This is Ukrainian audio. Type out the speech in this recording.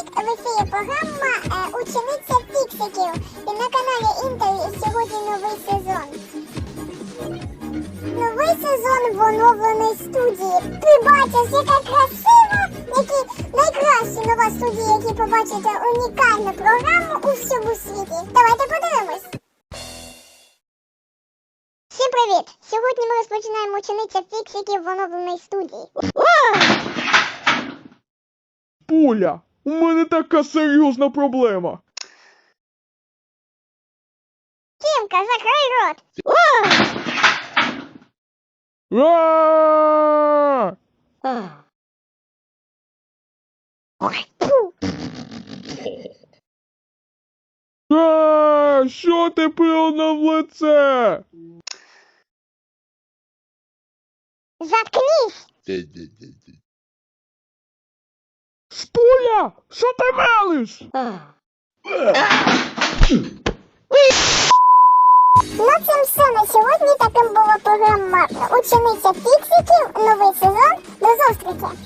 привіт! В ефірі програма е, Учениця фіксиків. І на каналі Інтер і сьогодні новий сезон. Новий сезон в оновленій студії. Ти бачиш, яка красива! Які найкращі нова студія, які побачите унікальну програму у всьому світі. Давайте подивимось. Всім привіт! Сьогодні ми розпочинаємо учениця фіксиків в оновленій студії. Пуля, у мене така серйозна проблема. Тімка, закрий рот! А! Фу. А! Що ти плюнув в лице? Заткнись! Ваня, що ти мелиш? Ну цим все на сьогодні таким була програма Учениця Фіксиків. Новий сезон. До зустрічі!